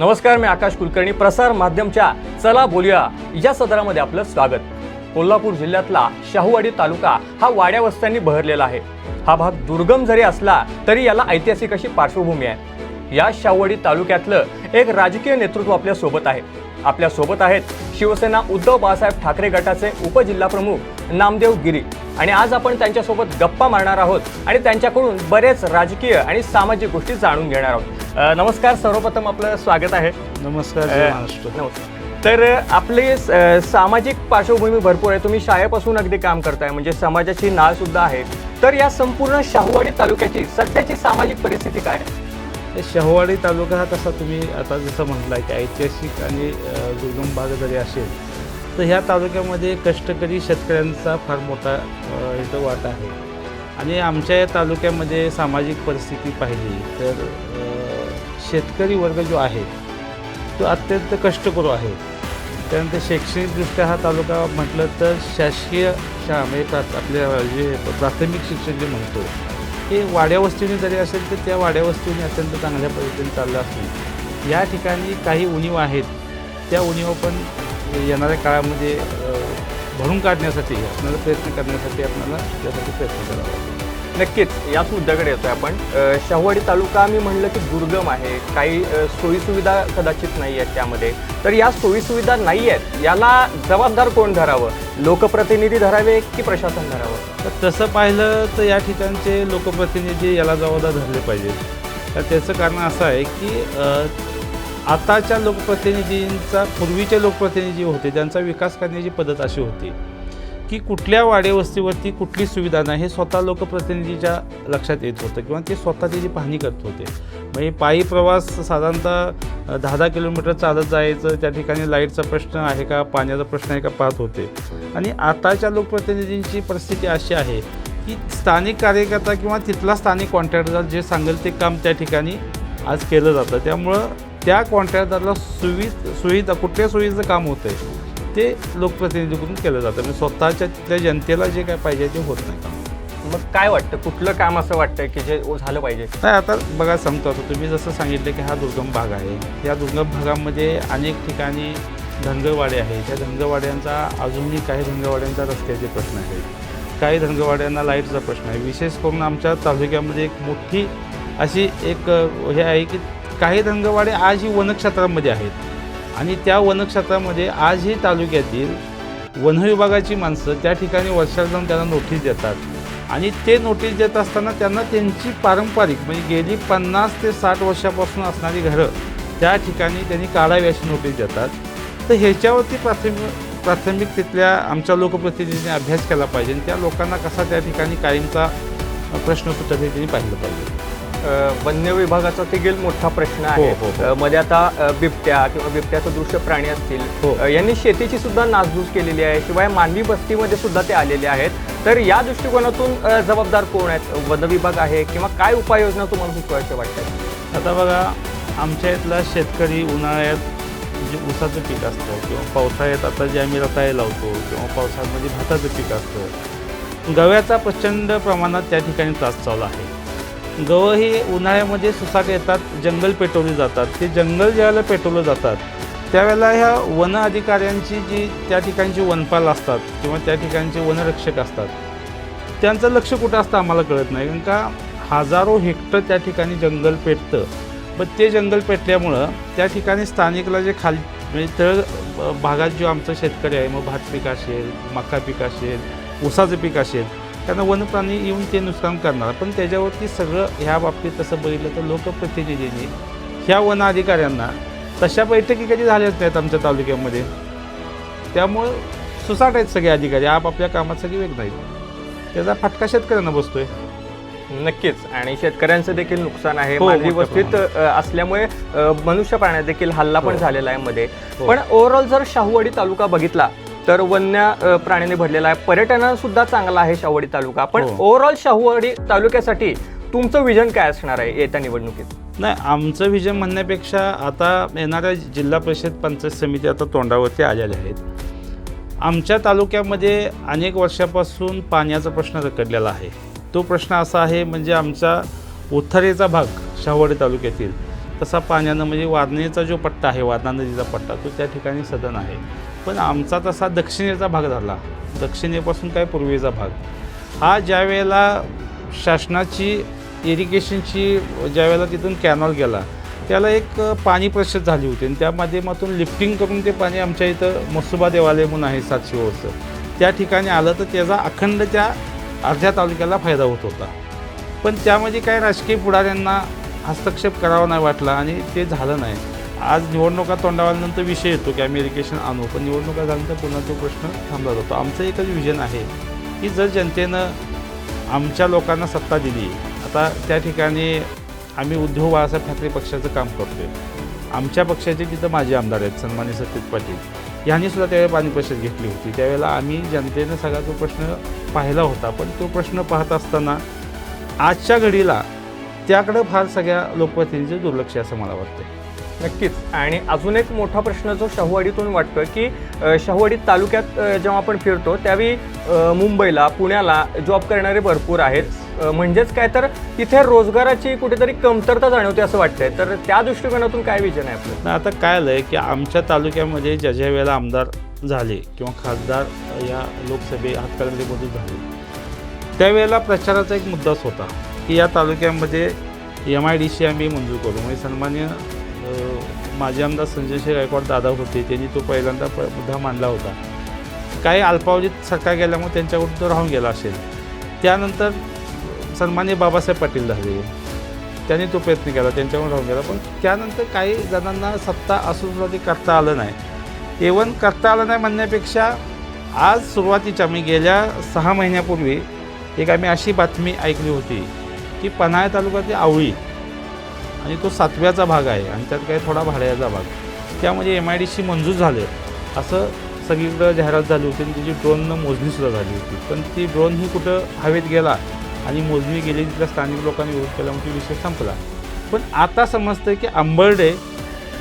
नमस्कार मी आकाश कुलकर्णी. प्रसार माध्यमच्या चला बोलूया. या सदरामध्ये आपलं स्वागत. कोल्हापूर जिल्ह्यातला शाहूवाडी तालुका हा वाड्या वस्त्यांनी बहरलेला आहे. हा भाग दुर्गम जरी असला तरी याला ऐतिहासिक अशी पार्श्वभूमी आहे. या शाहूवाडी तालुक्यातलं एक राजकीय नेतृत्व आपल्यासोबत आहे. आपल्यासोबत आहेत शिवसेना उद्धव बाळासाहेब ठाकरे गटाचे उपजिल्हाप्रमुख नामदेव गिरी. आणि आज आपण त्यांच्यासोबत गप्पा मारणार आहोत आणि त्यांच्याकडून बरेच राजकीय आणि सामाजिक गोष्टी जाणून घेणार आहोत. नमस्कार सर्वप्रथम आपलं स्वागत आहे. नमस्कार नमस्कार. तर आपली सामाजिक पार्श्वभूमी भरपूर आहे. तुम्ही शाळेपासून अगदी काम करताय म्हणजे समाजाची नाळ सुद्धा आहे. तर या संपूर्ण शाहूवाडी तालुक्याची सध्याची सामाजिक परिस्थिती काय? आहे शहवाडी तालुका हा तसा तुम्ही आता जसं म्हटलं की ऐतिहासिक आणि दुर्गम भाग जरी असेल तर ह्या तालुक्यामध्ये कष्टकरी शेतकऱ्यांचा फार मोठा इथं वाटा आहे. आणि आमच्या या तालुक्यामध्ये सामाजिक परिस्थिती पाहिली तर शेतकरी वर्ग जो आहे तो अत्यंत कष्टकरू आहे. त्यानंतर शैक्षणिकदृष्ट्या हा तालुका म्हटलं तर शासकीय शाळा म्हणजे प्राथ आपल्या जे प्राथमिक शिक्षण जे म्हणतो हे वाड्या वस्तीने जरी असेल तर त्या वाड्या वस्तीने अत्यंत चांगल्या पद्धतीने चाललं असेल या ठिकाणी काही उणीव आहेत त्या उणीव पण येणाऱ्या काळामध्ये भरून काढण्यासाठी असणारा प्रयत्न करण्यासाठी आपल्याला त्यासाठी प्रयत्न करावा लागेल. नक्कीच याच मुद्द्याकडे येतोय आपण. अ, शाहूवाडी तालुका मी म्हणलं की दुर्गम आहे. काही सोयीसुविधा कदाचित नाही आहेत त्यामध्ये. तर या सोयीसुविधा नाही आहेत याला जबाबदार कोण धरावं? लोकप्रतिनिधी धरावे की प्रशासन धरावं? तर तसं पाहिलं तर या ठिकाणचे लोकप्रतिनिधी याला जबाबदार धरले पाहिजेत तर त्याचं कारण असं आहे की आताच्या लोकप्रतिनिधींचा पूर्वीचे लोकप्रतिनिधी होते त्यांचा विकास करण्याची पद्धत अशी होती. की कुठल्या वाडेवस्तीवरती कुठली सुविधा नाही हे स्वतः लोकप्रतिनिधीच्या लक्षात येत होतं किंवा ते स्वतः त्याची पाहणी करत होते. म्हणजे पायी प्रवास साधारणतः दहा दहा किलोमीटर चालत जायचं त्या ठिकाणी लाईटचा प्रश्न आहे का पाण्याचा प्रश्न आहे का पाहत होते. आणि आताच्या लोकप्रतिनिधींची परिस्थिती अशी आहे की स्थानिक कार्यकर्ता किंवा तिथला स्थानिक कॉन्ट्रॅक्टदार जे सांगेल ते काम त्या ठिकाणी आज केलं जातं. त्यामुळं त्या कॉन्ट्रॅक्टदारला सुवि सुविधा कुठल्या सोयीचं काम होतं आहे ते लोकप्रतिनिधीकडून केलं जातं. म्हणजे स्वतःच्या त्या जनतेला जे काय पाहिजे ते होत नाही. काम मग काय वाटतं? कुठलं काम असं वाटतं की जे झालं पाहिजे? नाही आता बघा सांगतो आता तुम्ही जसं सांगितलं की हा दुर्गम भाग आहे. या दुर्गम भागामध्ये अनेक ठिकाणी धनगरवाडे आहेत. त्या धनगरवाड्यांचा अजूनही काही धनगरवाड्यांचा रस्त्याचे प्रश्न आहेत. काही धनगरवाड्यांना लाईटचा प्रश्न आहे. विशेष करून आमच्या तालुक्यामध्ये एक मोठी अशी एक हे आहे की काही धनगरवाडे आजही वनक्षेत्रामध्ये आहेत. आणि त्या वनक्षेत्रामध्ये आजही तालुक्यातील वनविभागाची माणसं त्या ठिकाणी वर्षाला जाऊन त्यांना नोटीस देतात. आणि ते नोटीस देत असताना त्यांना त्यांची पारंपरिक म्हणजे गेली पन्नास ते साठ वर्षापासून असणारी घरं त्या ठिकाणी त्यांनी काढावी अशी नोटीस देतात. तर ह्याच्यावरती प्राथमिक प्राथमिक तिथल्या आमच्या लोकप्रतिनिधींनी अभ्यास केला पाहिजे आणि त्या लोकांना कसा त्या ठिकाणी कायमचा प्रश्न पद्धतीने हे त्यांनी पाहिलं पाहिजे. वन्य विभागाचा देखील मोठा प्रश्न आहे. हो, हो, हो. मध्ये आता बिबट्या किंवा बिबट्याचं दृश्य प्राणी असतील. यांनी शेतीची सुद्धा नासधूस केलेली आहे. शिवाय मानवी वस्तीमध्ये सुद्धा ते आलेले आहेत. तर या दृष्टिकोनातून जबाबदार कोण आहेत? वन विभाग आहे किंवा काय उपाययोजना तुम्हाला सुचवायच्या वाटतात? आता बघा आमच्या इथला शेतकरी उन्हाळ्यात जे ऊसाचं पीक असतं किंवा पावसाळ्यात आता जे आम्ही रताळे लावतो किंवा पावसाळ्यामध्ये भाताचं पीक असतं गव्याचा प्रचंड प्रमाणात त्या ठिकाणी त्रास चालू आहे. गवं ही उन्हाळ्यामध्ये सुसाट येतात जंगल पेटवली जातात. ते जंगल ज्यावेळेला पेटवलं जातात त्यावेळेला ह्या वन अधिकाऱ्यांची जी त्या ठिकाणची वनपाल असतात किंवा त्या ठिकाणचे वनरक्षक असतात त्यांचं लक्ष कुठं असतं आम्हाला कळत नाही. कारण का हजारो हेक्टर त्या ठिकाणी जंगल पेटतं. पण ते जंगल पेटल्यामुळं त्या ठिकाणी स्थानिकला जे खाली म्हणजे तळ भागात जो आमचा शेतकरी आहे मग भात पीक असेल मका पीक असेल ऊसाचं पीक असेल त्यांना वनप्राणी येऊन ते नुकसान करणार. पण त्याच्यावरती सगळं ह्या बाबतीत तसं बघितलं तर लोकप्रतिनिधींनी ह्या वन अधिकाऱ्यांना तशा बैठकी कधी झाल्याच नाहीत आमच्या तालुक्यामध्ये. त्यामुळं सुसाट आहेत सगळे अधिकारी. आपापल्या कामात सगळे वेग नाहीत त्याचा फटका शेतकऱ्यांना बसतोय. नक्कीच. आणि शेतकऱ्यांचं देखील नुकसान आहे. हो, मानवी मोठ्या वस्तीत अ, असल्यामुळे मनुष्य प्राण्यात देखील हल्ला पण हो. झालेला आहे मध्ये. हो. पण ओव्हरऑल जर शाहूवाडी तालुका बघितला तर वन्य प्राण्याने भरलेला आहे. पर्यटनाला सुद्धा चांगला आहे शाहूवाडी तालुका. पण हो. ओव्हरऑल शाहूवाडी तालुक्यासाठी तुमचं विजन काय असणार आहे येत्या निवडणुकीत? नाही आमचं विजन म्हणण्यापेक्षा आता येणाऱ्या जिल्हा परिषद पंचायत समिती आता तोंडावरती आलेल्या आहेत. आमच्या तालुक्यामध्ये अनेक वर्षापासून पाण्याचा प्रश्न रखडलेला आहे. तो प्रश्न असा आहे म्हणजे आमचा उथरेचा भाग शाहवाडी तालुक्यातील तसा पाण्यानं म्हणजे वारणेचा जो पट्टा आहे वारणा नदीचा पट्टा तो त्या ठिकाणी सदन आहे. पण आमचा तसा दक्षिणेचा भाग झाला. दक्षिणेपासून काय पूर्वेचा भाग? हा ज्या वेळेला शासनाची इरिगेशनची ज्या वेळेला तिथून कॅनॉल गेला त्याला एक पाणी परिषद झाली होती. आणि त्या माध्यमातून लिफ्टिंग करून ते पाणी आमच्या इथं मसुबा देवालय म्हणून आहे सातशे वर्ष. त्या ठिकाणी आलं तर त्याचा अखंड त्या अर्ध्या तालुक्याला फायदा होत होता. पण त्यामध्ये काय राजकीय पुढाऱ्यांना हस्तक्षेप करावा नाही वाटला आणि ते झालं नाही. आज निवडणुका तोंडावल्यानंतर विषय येतो की आम्ही इरिगेशन आणू. पण निवडणुका झाल्यानंतर पुन्हा तो प्रश्न थांबला जातो. आमचं एकच विजन आहे की जर जनतेनं आमच्या लोकांना सत्ता दिली आता त्या ठिकाणी आम्ही उद्धव बाळासाहेब ठाकरे पक्षाचं काम करतोय. आमच्या पक्षाचे तिथं माझे आमदार आहेत सन्मान्य सतीश पाटील. यांनी सुद्धा त्यावेळी पाणी परिषद घेतली होती. त्यावेळेला आम्ही जनतेनं सगळा तो प्रश्न पाहिला होता. पण तो प्रश्न पाहत असताना आजच्या घडीला त्याकडं फार सगळ्या लोकप्रतिनिधीचं दुर्लक्ष आहे असं मला वाटतं नक्कीच. आणि अजून एक मोठा प्रश्न जो शाहूवाडीतून वाटतोय की शाहूवाडी तालुक्यात जेव्हा आपण फिरतो त्यावेळी मुंबईला पुण्याला जॉब करणारे भरपूर आहेत. म्हणजेच काय तर तिथे रोजगाराची कुठेतरी कमतरता जाणवते असं वाटतंय. तर त्या दृष्टिकोनातून काय विजन आहे आपलं? आता काय आलं आहे की आमच्या तालुक्यामध्ये ज्या ज्या वेळेला आमदार झाले किंवा खासदार या लोकसभे हातकर्मध्ये मधून झाले त्यावेळेला प्रचाराचा एक मुद्दाच होता की या तालुक्यामध्ये एम आय डी सी आम्ही मंजूर करू. म्हणजे सन्मान्य माझे माजी आमदार संजय शेख गायकवाड दादा होते. त्यांनी तो पहिल्यांदा प मुद्दा मांडला होता. काही अल्पावधीत सरकार गेल्यामुळे त्यांच्याकडून तो राहून गेला असेल. त्यानंतर सन्मान्य बाबासाहेब पाटील झाले. त्यांनी तो प्रयत्न केला त्यांच्याकडून राहून गेला. पण त्यानंतर काही जणांना सत्ता असून सुद्धा ते करता आलं नाही. एवन करता आलं नाही म्हणण्यापेक्षा आज सुरुवातीच्या मी गेल्या सहा महिन्यापूर्वी एक आम्ही अशी बातमी ऐकली होती की पन्हाळा तालुक्यातली आवळी आणि तो सातव्याचा भाग आहे आणि त्यात काही थोडा भाड्याचा भाग. त्यामध्ये एम आय डी सी मंजूर झाले. असं सगळीकडं जाहिरात झाली होती आणि त्याची ड्रोननं मोजणीसुद्धा झाली होती. पण ती ड्रोन ही कुठं हवेत गेला आणि मोजणी गेली तिथल्या स्थानिक लोकांनी विरोध केला तो विषय संपला. पण आता समजतं की आंबर्डे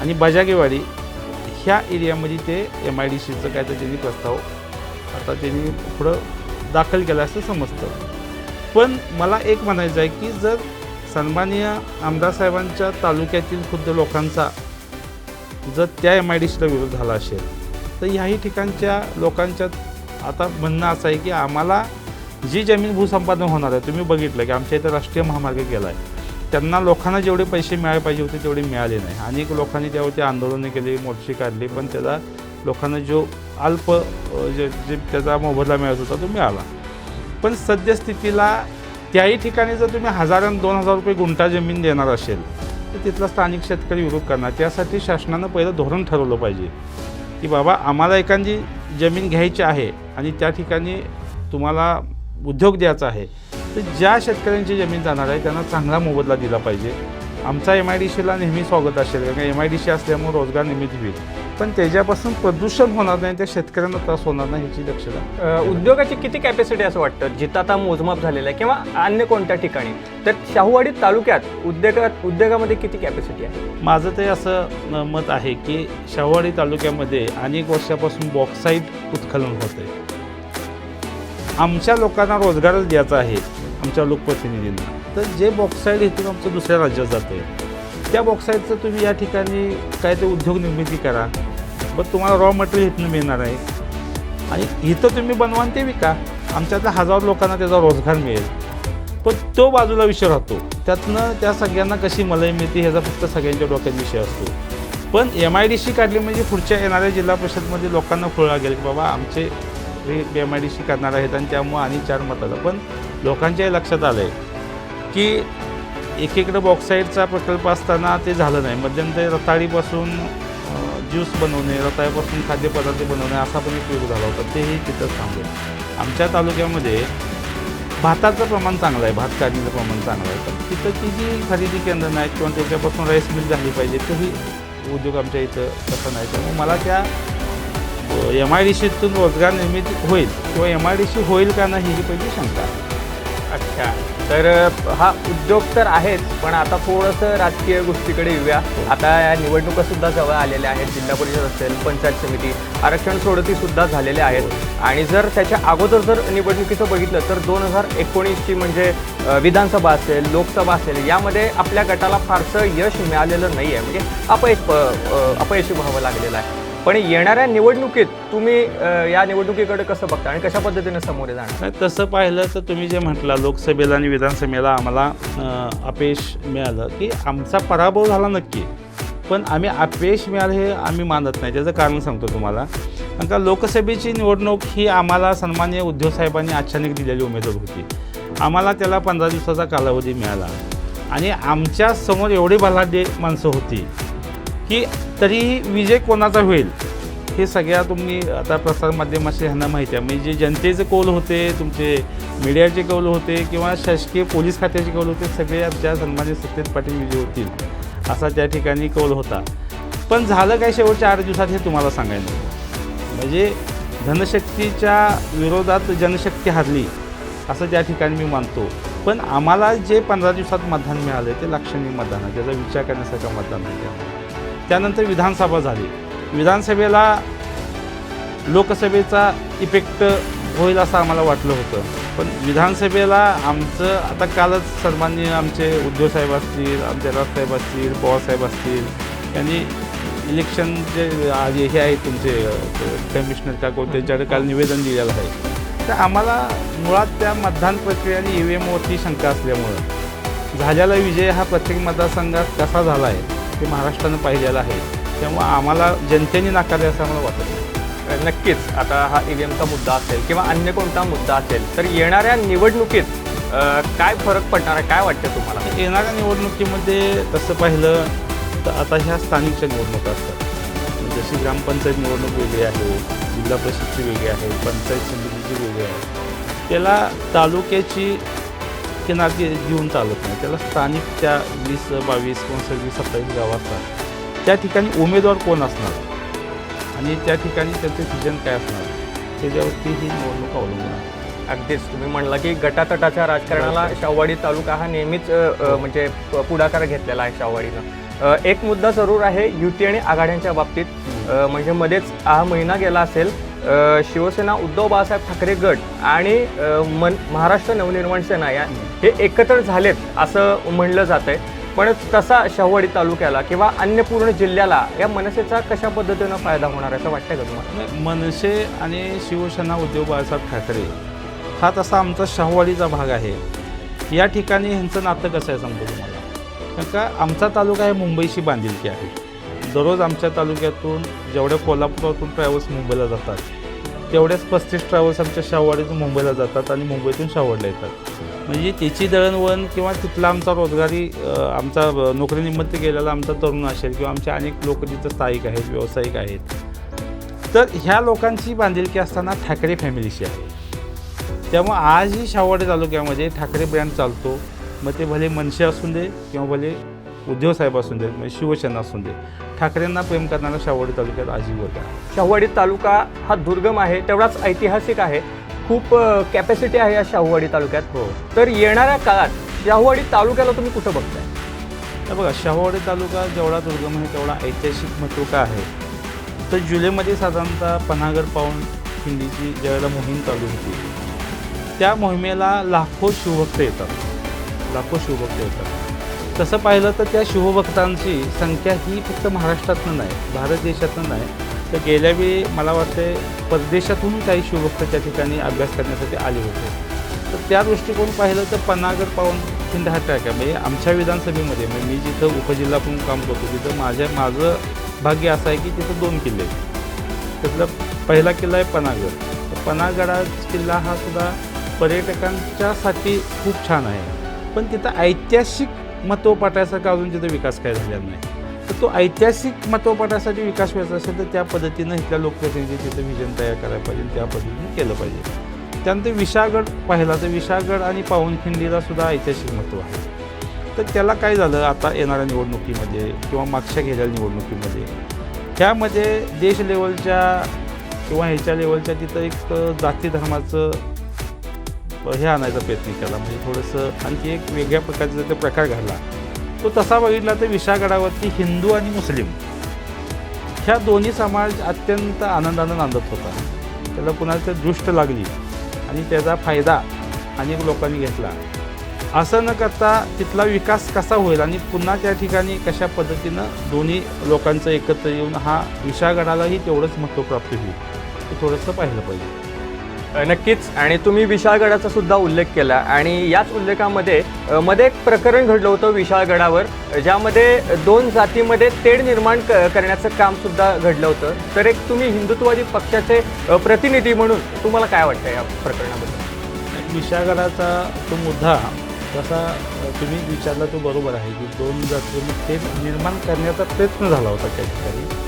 आणि बजागेवाडी ह्या एरियामध्ये ते एम आय डी सीचं काय तर त्यांनी प्रस्ताव आता त्यांनी पुढं दाखल केला असं समजतं पण मला एक म्हणायचं आहे की जर सन्माननीय आमदार साहेबांच्या तालुक्यातील खुद्द लोकांचा जर त्या एम आय डी सीला विरोध झाला असेल तर ह्याही ठिकाणच्या लोकांच्या आता म्हणणं असं आहे की आम्हाला जी जमीन भूसंपादन होणार आहे तुम्ही बघितलं की आमच्या इथं राष्ट्रीय महामार्ग गेला आहे त्यांना लोकांना जेवढे पैसे मिळाले पाहिजे होते तेवढे मिळाले नाही. अनेक लोकांनी त्यावरती आंदोलनं केली मोर्चे काढली पण त्याला लोकांना जो अल्प जे जे त्याचा मोबदला मिळत होता तो मिळाला. पण सद्यस्थितीला त्याही ठिकाणी जर तुम्ही हजार आणि दोन हजार रुपये गुंठा जमीन देणार असेल तर तिथला स्थानिक शेतकरी विरोध करणार. त्यासाठी शासनानं पहिलं धोरण ठरवलं पाहिजे की बाबा आम्हाला एखादी जमीन घ्यायची आहे आणि त्या ठिकाणी तुम्हाला उद्योग द्यायचा आहे तर ज्या शेतकऱ्यांची जमीन जाणार आहे त्यांना चांगला मोबदला दिला पाहिजे. आमचा एम आय डी सीला नेहमी स्वागत असेल कारण एम आय डी सी असल्यामुळे रोजगार निर्मिती होईल. पण त्याच्यापासून प्रदूषण होणार नाही त्या शेतकऱ्यांना त्रास होणार नाही ह्याची दक्षता. उद्योगाची किती कॅपॅसिटी असं वाटतं जिथं आता मोजमाप झालेलं आहे किंवा अन्य कोणत्या ठिकाणी? तर शाहूवाडी तालुक्यात उद्योगात उद्योगामध्ये किती कॅपॅसिटी आहे? माझं ते असं मत आहे की शाहूवाडी तालुक्यामध्ये अनेक वर्षापासून बॉक्साईट उत्खनन होते आमच्या लोकांना रोजगारच द्यायचा आहे आमच्या लोकप्रतिनिधींना. तर जे बॉक्साईड इथून आमचं दुसऱ्या राज्यात जातं आहे त्या बॉक्साईडचं तुम्ही या ठिकाणी काय ते उद्योग निर्मिती करा. बट तुम्हाला रॉ मटेरियल इथनं मिळणार आहे. आणि इथं तुम्ही बनवा ते विका. आमच्यातल्या हजारो लोकांना त्याचा रोजगार मिळेल. पण तो बाजूला विषय राहतो. त्यातनं त्या सगळ्यांना कशी मलई मिळते ह्याचा फक्त सगळ्यांच्या डोक्यात विषय असतो. पण एम आय डी सी काढली म्हणजे पुढच्या येणाऱ्या जिल्हा परिषदमध्ये लोकांना खुळ लागेल की बाबा आमचे एम आय डी सी करणार आहेत आणि त्यामुळं आणि चार मताला. पण लोकांच्याही लक्षात आलं आहे की एकीकडे बॉक्साईडचा प्रकल्प असताना ते झालं नाही. मध्यंतरी रताळीपासून ज्यूस बनवणे रताळीपासून खाद्यपदार्थ बनवणे असा पण एक उपयोग झाला होता. तेही तिथंच थांबले. आमच्या तालुक्यामध्ये भाताचं प्रमाण चांगलं आहे भात काढणीचं प्रमाण चांगलं आहे. तर तिथं ती जी खरेदी केंद्र नाहीत किंवा त्याच्यापासून राईस मिल झाली पाहिजे तोही उद्योग आमच्या इथं तसं नाही. त्यामुळे मला त्या एम आय डी सीतून रोजगार निर्मिती होईल किंवा एम आय डी सी होईल का नाही ही पहिली शंका अच्छा. तर हा उद्योग तर आहेच पण आता थोडंसं राजकीय गोष्टीकडे येऊया. आता या निवडणुका सुद्धा जवळ आलेल्या आहेत जिल्हा परिषद असेल पंचायत समिती आरक्षण सोडती सुद्धा आहेत. आणि जर त्याच्या अगोदर जर निवडणुकीचं बघितलं तर दोन हजार एकोणीसची म्हणजे विधानसभा असेल लोकसभा असेल यामध्ये आपल्या गटाला फारसं यश मिळालेलं नाही आहे म्हणजे अपयश प- अपयशी व्हावं लागलेलं आहे. पण येणाऱ्या निवडणुकीत तुम्ही या निवडणुकीकडे कसं बघता आणि कशा पद्धतीने सामोरे जाणार? तसं पाहिलं तर तुम्ही जे म्हटला लोकसभेला आणि विधानसभेला आम्हाला अपयश मिळालं की आमचा पराभव झाला नक्की. पण आम्ही अपयश मिळालं हे आम्ही मानत नाही त्याचं कारण सांगतो तुम्हाला. कारण का लोकसभेची निवडणूक ही आम्हाला सन्मान्य उद्धव साहेबांनी अचानक दिलेली उमेदवार होती. आम्हाला त्याला पंधरा दिवसाचा कालावधी मिळाला. आणि आमच्यासमोर एवढी भलाढ्य माणसं होती. की तरीही विजय कोणाचा होईल? हे सगळ्या तुम्ही आता प्रसारमाध्यमाशी ह्यांना माहिती आहे. म्हणजे जे जनतेचे कौल होते तुमचे मीडियाचे कौल होते किंवा शासकीय पोलीस खात्याचे कौल होते सगळे आमच्या सन्मान्य सत्तेत पाटील विजय होतील असा त्या ठिकाणी कौल होता. पण झालं काय शेवटच्या आठ दिवसात हे तुम्हाला सांगायला म्हणजे धनशक्तीच्या विरोधात जनशक्ती हारली असं त्या ठिकाणी मी मानतो. पण आम्हाला जे पंधरा दिवसात मतदान मिळालं ते लक्षणीय मतदान आहे. त्याचा विचार करण्यासारखं मतदान आहे. त्यामुळे. त्यानंतर विधानसभा झाली. विधानसभेला लोकसभेचा इफेक्ट होईल असं आम्हाला वाटलं होतं. पण विधानसभेला आमचं आता कालच सर्वांनी आमचे उद्धव साहेब असतील आमचे राजसाहेब असतील पवारसाहेब असतील यांनी इलेक्शन जे आधी हे आहे तुमचे कमिशनर का कोण त्यांच्याकडे काल निवेदन दिलेलं आहे. तर आम्हाला मुळात त्या मतदान प्रक्रिया आणि ई व्ही एमवरती शंका असल्यामुळं झालेला विजय हा प्रत्येक मतदारसंघात कसा झाला आहे ते महाराष्ट्रानं पाहिलेलं आहे. तेव्हा आम्हाला जनतेने नाकारले असं आम्हाला वाटत नक्कीच आता हा ईव्हीएमचा मुद्दा असेल किंवा अन्य कोणता मुद्दा असेल तर येणाऱ्या निवडणुकीत काय फरक पडणार आहे काय वाटतं तुम्हाला? येणाऱ्या निवडणुकीमध्ये तसं पाहिलं तर आता ह्या स्थानिकच्या निवडणुका असतात. म्हणजे जशी ग्रामपंचायत निवडणूक वेगळी आहे जिल्हा परिषदची वेगळी आहे पंचायत समितीची वेगळी आहे. त्याला तालुक्याची किनारी देऊन चालत नाही. त्याला स्थानिक त्या वीस बावीस किंवा सव्वीस सत्तावीस गावं असतात. त्या ठिकाणी उमेदवार कोण असणार? आणि त्या ठिकाणी त्यांचं विजन काय असणार? त्याच्यावरती ही निवडणूक अवलंबून आहे. अगदीच तुम्ही म्हणला की गटातटाच्या राजकारणाला शाहवाडी तालुका हा नेहमीच म्हणजे पुढाकार घेतलेला आहे शाहवाडीनं. अ, एक मुद्दा जरूर आहे युती आणि आघाड्यांच्या बाबतीत. म्हणजे मध्येच हा महिना गेला असेल शिवसेना उद्धव बाळासाहेब ठाकरे गट आणि मन महाराष्ट्र नवनिर्माण सेना या हे एकत्र झालेत असं म्हणलं जात आहे पण तसा शाहवाडी तालुक्याला किंवा अन्य पूर्ण जिल्ह्याला या मनसेचा कशा पद्धतीनं फायदा होणार आहे असं वाटतं का तुम्हाला? मनसे आणि शिवसेना उद्धव बाळासाहेब ठाकरे हा तसा आमचा शाहवाडीचा भाग आहे. या ठिकाणी ह्यांचं नातं कसं आहे सांगतो तुम्हाला. कारण का आमचा तालुका हे मुंबईशी बांधिलकी आहे. दररोज आमच्या तालुक्यातून जेवढ्या कोल्हापुरातून ट्रॅव्हल्स मुंबईला जातात तेवढ्याच पस्तीस ट्रॅव्हल्स आमच्या शाहूवाडीतून मुंबईला जातात आणि मुंबईतून शाहूवाडला येतात. म्हणजे त्याची दळणवळण किंवा तिथला आमचा रोजगारी आमचा नोकरीनिमित्त गेलेला आमचा तरुण असेल किंवा आमचे अनेक लोक जिथं स्थायिक आहेत व्यावसायिक आहेत. तर ह्या लोकांची बांधिलकी असताना ठाकरे फॅमिलीशी आहे. त्यामुळे आजही शाहवाडी तालुक्यामध्ये ठाकरे ब्रँड चालतो. मग ते भले मनसे असू दे किंवा भले उद्धव साहेब असून दे म्हणजे शिवसेना असून दे ठाकरेंना प्रेम करणारा शाहवाडी तालुक्यात आजीव होता शाहूवाडी तालुका हा दुर्गम आहे तेवढाच ऐतिहासिक आहे. खूप कॅपॅसिटी आहे या शाहूवाडी तालुक्यात. हो. तर येणाऱ्या काळात शाहूवाडी तालुक्याला तुम्ही कुठं बघताय? तर बघा शाहूवाडी तालुका जेवढा दुर्गम आहे तेवढा ऐतिहासिक महत्त्व का आहे. तर जुलैमध्ये साधारणतः पन्हागड पाऊण खिंडीची ज्यावेळेला मोहीम चालू होती. त्या मोहिमेला लाखो शिवभक्त येतात. लाखो शिवभक्त येतात. तसं पाहिलं तर त्या शिवभक्तांची संख्या ही फक्त महाराष्ट्रातनं नाही भारत देशातनं नाही. तर गेल्या वेळी मला वाटते परदेशातून काही शिवभक्त त्या ठिकाणी अभ्यास करण्यासाठी आले होते. तर त्या दृष्टिकोन पाहिलं तर पन्नागड पाहून खिंड हा ट्रॅक आहे. म्हणजे आमच्या विधानसभेमध्ये म्हणजे मी जिथं उपजिल्हा म्हणून काम करतो तिथं माझ्या माझं भाग्य असं आहे की तिथं दोन किल्ले त्यातला पहिला किल्ला आहे पनागड तर पनागडा किल्ला हा सुद्धा पर्यटकांच्यासाठी खूप छान आहे. पण तिथं ऐतिहासिक महत्त्वपाठासारखा अजून तिथं विकास काय झालेला नाही. तर तो ऐतिहासिक महत्त्वपाठासाठी विकास व्हायचा असेल तर त्या पद्धतीनं इथल्या लोकप्रतिनिधी तिथं विजन तयार करायला पाहिजे त्या पद्धतीने केलं पाहिजे. त्यानंतर विशाळगड पाहिला तर विशाळगड आणि पावनखिंडीला सुद्धा ऐतिहासिक महत्त्व आहे. तर त्याला काय झालं? आता येणाऱ्या निवडणुकीमध्ये किंवा मागच्या गेलेल्या निवडणुकीमध्ये ह्यामध्ये देश लेवलच्या किंवा ह्याच्या लेवलच्या तिथं एक जाती धर्माचं हे आणायचा प्रयत्न केला. म्हणजे थोडंसं आणखी एक वेगळ्या प्रकारचा तो प्रकार घडला तो तसा बघितला तर विशागडावरती हिंदू आणि मुस्लिम ह्या दोन्ही समाज अत्यंत आनंदानं नांदत होता. त्याला कुणाला तर दृष्ट लागली आणि त्याचा फायदा अनेक लोकांनी घेतला. असं न करता तिथला विकास कसा होईल आणि पुन्हा त्या ठिकाणी कशा पद्धतीनं दोन्ही लोकांचं एकत्र येऊन हा विशागडालाही तेवढंच महत्त्व प्राप्त होईल हे थोडंसं पाहिलं पाहिजे. नक्कीच. आणि तुम्ही विशाळगडाचा सुद्धा उल्लेख केला. आणि याच उल्लेखामध्ये मध्ये एक प्रकरण घडलं होतं विशाळगडावर ज्यामध्ये दोन जातीमध्ये तेढ निर्माण क- करण्याचं काम सुद्धा घडलं होतं. तर एक तुम्ही हिंदुत्ववादी पक्षाचे प्रतिनिधी म्हणून तुम्हाला काय वाटतं या प्रकरणाबद्दल? विशाळगडाचा तो मुद्दा जसा तुम्ही विचारला तो बरोबर आहे की दोन जातीमध्ये तेढ निर्माण करण्याचा प्रयत्न झाला होता त्या ठिकाणी.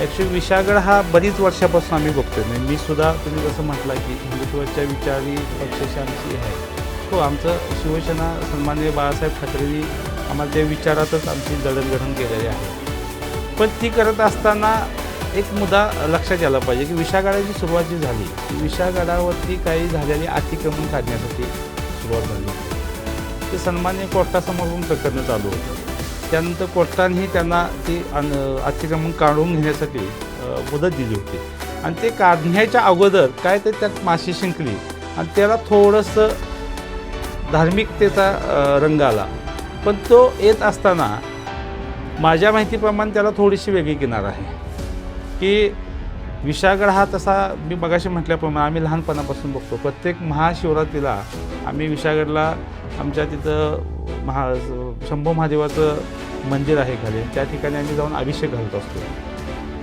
ॲक्च्युली विशागड हा बरीच वर्षापासून आम्ही बघतोय. म्हणजे मी सुद्धा तुम्ही जसं म्हटलं की हिंदुत्वाच्या विचारी पक्षाशी आहे. हो आमचं शिवसेना सन्माननीय बाळासाहेब ठाकरेंनी आम्हाला त्या विचारातच आमची जडणघडण केलेली आहे. पण ती करत असताना एक मुद्दा लक्षात यायला पाहिजे की विशागडाची सुरुवात जी झाली ती विशागडावरती काही झालेली अतिक्रमण काढण्यासाठी सुरुवात झाली. ते सन्मान्य कोर्टासमोर पण प्रकरण चालू होतं. त्यानंतर कोर्टानेही त्यांना ती अतिक्रमण काढून घेण्यासाठी मदत मुदत दिली होती. आणि ते काढण्याच्या अगोदर काय ते त्यात मासे शिंकली. आणि त्याला थोडंसं धार्मिकतेचा रंग आला. पण तो येत असताना माझ्या माहितीप्रमाणे त्याला थोडीशी वेगळी किनार आहे. की विशागड हा तसा मी मगाशी म्हटल्याप्रमाणे आम्ही लहानपणापासून बघतो. प्रत्येक महाशिवरात्रीला आम्ही विशागडला आमच्या तिथं महा शंभू महादेवाचं मंदिर आहे खाली. त्या ठिकाणी आम्ही जाऊन अभिषेक घालत असतो.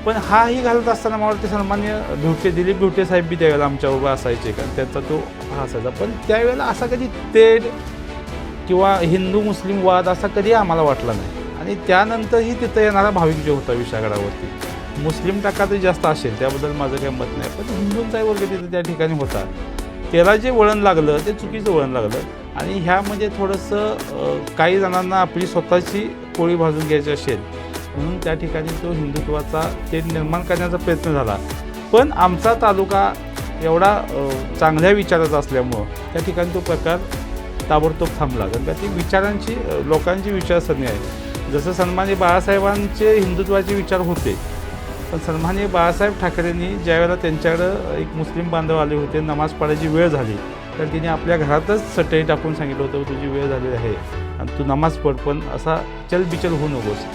पण हाही घालत असताना मला वाटते सन्मान्य भिवटे दिलीप भिवटे साहेब बी त्यावेळेला उभा असायचे कारण त्यांचा तो हा असायचा. पण त्यावेळेला असा कधी तेढ किंवा हिंदू मुस्लिम वाद असा कधी आम्हाला वाटला नाही. आणि त्यानंतरही तिथं येणारा भाविक जो होता विशागडावरती मुस्लिम टाका तरी जास्त असेल त्याबद्दल माझं काही मत नाही. पण हिंदूंचाही वर्ग तिथं त्या ठिकाणी होता. त्याला जे वळण लागलं ते चुकीचं वळण लागलं. आणि ह्यामध्ये थोडंसं काही जणांना आपली स्वतःची पोळी भाजून घ्यायची असेल म्हणून त्या ठिकाणी तो हिंदुत्वाचा ते निर्माण करण्याचा प्रयत्न झाला. पण आमचा तालुका एवढा चांगल्या विचाराचा असल्यामुळं त्या ठिकाणी तो प्रकार ताबडतोब थांबला. कारण का ती विचारांची लोकांची विचारसरणी आहे. जसं सन्मान्य बाळासाहेबांचे हिंदुत्वाचे विचार होते पण सन्मान्य बाळासाहेब ठाकरेंनी ज्यावेळेला त्यांच्याकडं एक मुस्लिम बांधव आले होते नमाज पाडायची वेळ झाली तर तिने आपल्या घरातच चटई टाकून सांगितलं होतं तुझी वेळ झालेली आहे आणि तू नमाज पड पण असा चलबिचल होऊ नकोस.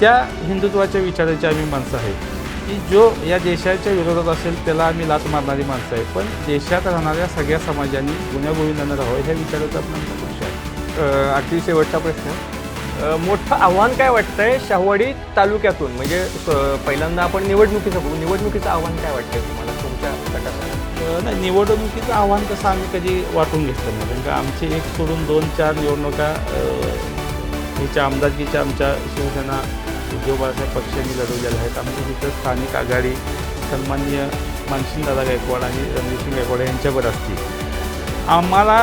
त्या हिंदुत्वाच्या विचाराची आम्ही माणसं आहेत की जो या देशाच्या विरोधात असेल त्याला आम्ही लाच मारणारी माणसं आहे. पण देशात राहणाऱ्या सगळ्या समाजांनी गुण्यागोविंदानं राहावं ह्या विचाराचा आपण आमचा पक्ष आहे. अगदी शेवटचा प्रश्न. मोठं आव्हान काय वाटतंय शाहवाडी तालुक्यातून? म्हणजे पहिल्यांदा आपण निवडणुकीचं बघू. निवडणुकीचं आव्हान काय वाटतंय तुम्हाला? तुमच्या गटासाठी नाही निवडणुकीचं आव्हान कसं आम्ही कधी वाटून घेतलं नाही. कारण का आमचे एक सोडून दोन चार निवडणुका हिच्या आमदारकीच्या आमच्या शिवसेना उद्योग बाळासाहेब पक्षांनी लढवलेल्या आहेत. आमच्या तिथं स्थानिक आघाडी सन्माननीय मानसिंगदादा गायकवाड आणि रणजितसिंग गायकवाड यांच्यावर असतील. आम्हाला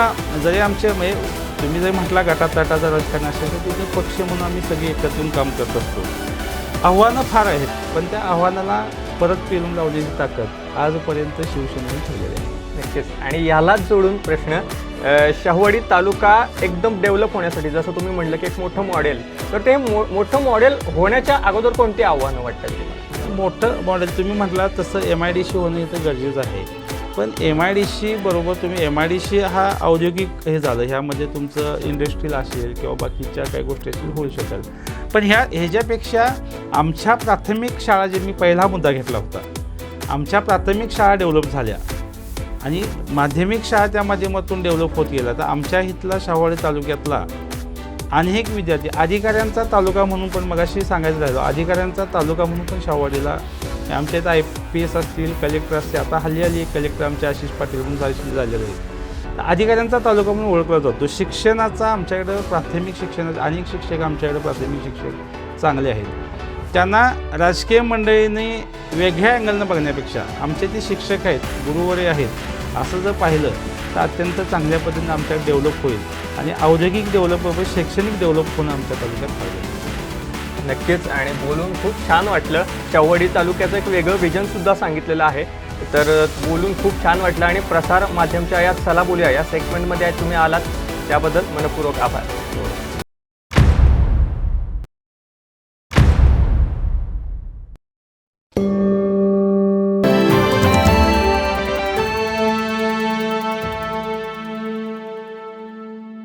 जरी आमचे म्हणजे तुम्ही जरी म्हटला गटात तटाचं राजकारण असेल तर तिथे पक्ष म्हणून आम्ही सगळे एकत्र काम करत असतो. आव्हानं फार आहेत पण त्या आव्हानाला परत पेरून लावण्याची ताकद आजपर्यंत शिवसेनेने ठेवलेली आहे. नक्कीच. आणि यालाच जोडून प्रश्न शाहूवाडी तालुका एकदम डेव्हलप होण्यासाठी जसं तुम्ही म्हटलं की एक मोठं मॉडेल तर ते मो मोठं मॉडेल होण्याच्या अगोदर कोणती आव्हानं वाटतात तुम्हाला? मोठं मॉडेल तुम्ही म्हटला तसं एम आय डी सी होणं इथं गरजेचं आहे. पण एम आय डी सी बरोबर तुम्ही एम आय डी सी हा औद्योगिक हे झालं. ह्यामध्ये तुमचं इंडस्ट्रील असेल किंवा बाकीच्या काही गोष्टी असतील होऊ शकेल. पण ह्या ह्याच्यापेक्षा आमच्या प्राथमिक शाळा जे मी पहिला मुद्दा घेतला होता आमच्या प्राथमिक शाळा डेव्हलप झाल्या. आणि माध्यमिक शाळा त्या माध्यमातून डेव्हलप होत गेल्या. तर आमच्या इथला शाहवाडी तालुक्यातला अनेक विद्यार्थी अधिकाऱ्यांचा तालुका म्हणून पण मगाशी सांगायचं राहिलो अधिकाऱ्यांचा तालुका म्हणून पण शाहवाडीला आमच्या इथं आय पी एस असतील कलेक्टर असतील आता हल्ली हल्ली एक कलेक्टर आमच्या आशिष पाटील म्हणून झाले झालेले आहेत. अधिकाऱ्यांचा तालुका म्हणून ओळखला जातो. शिक्षणाचा आमच्याकडं प्राथमिक शिक्षणाचा अनेक शिक्षक आमच्याकडे प्राथमिक शिक्षक चांगले आहेत. त्यांना राजकीय मंडळीने वेगळ्या अँगलनं बघण्यापेक्षा आमचे ते शिक्षक आहेत गुरुवरे आहेत असं जर पाहिलं तर अत्यंत चांगल्या पद्धतीने आमच्याकडे डेव्हलप होईल. आणि औद्योगिक डेव्हलप शैक्षणिक डेव्हलप होणं आमच्या तालुक्यात पाहिजे नक्कीच आणि बोलून खूप छान वाटलं. शाहूवाडी तालुक्याचं एक वेगळं विजनसुद्धा सांगितलेलं आहे. तर बोलून खूप छान वाटलं आणि प्रसार माध्यमच्या या चला बोलूया. या सेगमेंटमध्ये तुम्ही आलात. त्याबद्दल मनपूर्वक आभार.